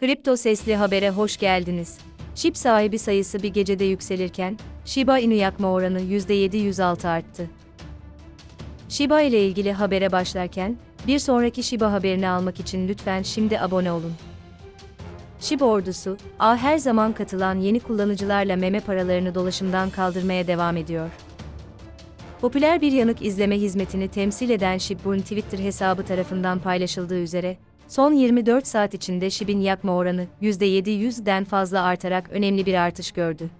Kripto sesli habere hoş geldiniz. SHIB sahibi sayısı bir gecede yükselirken, Shiba Inu yakma oranı %706 arttı. Shiba ile ilgili habere başlarken, bir sonraki Shiba haberini almak için lütfen şimdi abone olun. Shiba ordusu, A her zaman katılan yeni kullanıcılarla meme paralarını dolaşımdan kaldırmaya devam ediyor. Popüler bir yanık izleme hizmetini temsil eden Shibburn Twitter hesabı tarafından paylaşıldığı üzere, son 24 saat içinde Shib'in yakma oranı %700'den fazla artarak önemli bir artış gördü.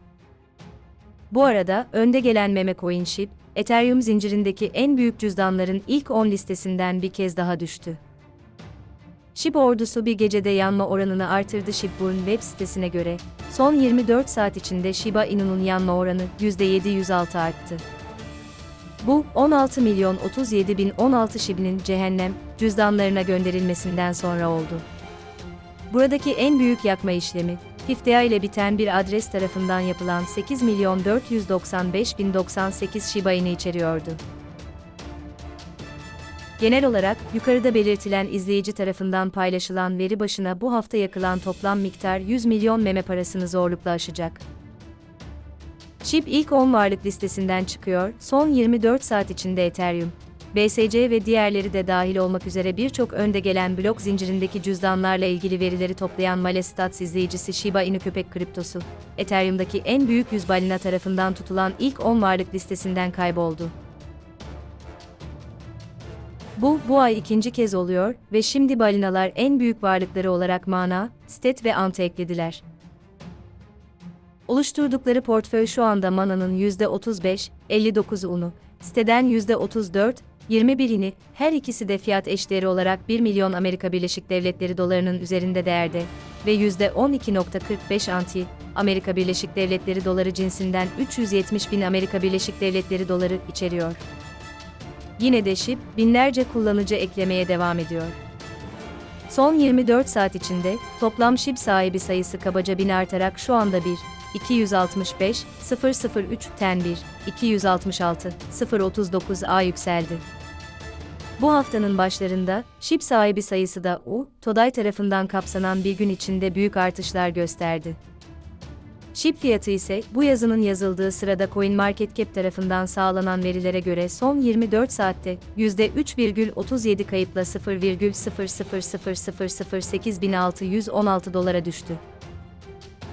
Bu arada, önde gelen meme coin Shib, Ethereum zincirindeki en büyük cüzdanların ilk 10 listesinden bir kez daha düştü. Shib ordusu bir gecede yanma oranını artırdı Shibburn web sitesine göre, son 24 saat içinde Shiba Inu'nun yanma oranı %706 arttı. Bu, 16 milyon 37 bin 16 şibinin cehennem cüzdanlarına gönderilmesinden sonra oldu. Buradaki en büyük yakma işlemi, PIFDA ile biten bir adres tarafından yapılan 8 milyon 495 bin 98 Shiba Inu içeriyordu. Genel olarak, yukarıda belirtilen izleyici tarafından paylaşılan veri başına bu hafta yakılan toplam miktar 100 milyon meme parasını zorlukla aşacak. SHIB ilk 10 varlık listesinden çıkıyor, son 24 saat içinde Ethereum, BSC ve diğerleri de dahil olmak üzere birçok önde gelen blok zincirindeki cüzdanlarla ilgili verileri toplayan Malestats izleyicisi Shiba Inu köpek kriptosu, Ethereum'daki en büyük yüz balina tarafından tutulan ilk 10 varlık listesinden kayboldu. Bu, bu ay ikinci kez oluyor ve şimdi balinalar en büyük varlıkları olarak mana, stet ve ant eklediler. Oluşturdukları portföy şu anda Mana'nın %35, 59 unu, siteden %34, 21 ini, her ikisi de fiyat eşdeğeri olarak 1 milyon Amerika Birleşik Devletleri dolarının üzerinde değerde ve %12.45 anti, Amerika Birleşik Devletleri doları cinsinden 370 bin Amerika Birleşik Devletleri doları içeriyor. Yine de SHIB, binlerce kullanıcı eklemeye devam ediyor. Son 24 saat içinde toplam SHIB sahibi sayısı kabaca bin artarak şu anda 1, 265, 003, ten 1, 266, 039 A yükseldi. Bu haftanın başlarında, SHIB sahibi sayısı da U, TODAY tarafından kapsanan bir gün içinde büyük artışlar gösterdi. SHIB fiyatı ise bu yazının yazıldığı sırada CoinMarketCap tarafından sağlanan verilere göre son 24 saatte %3,37 kayıpla 0,000008616 dolara düştü.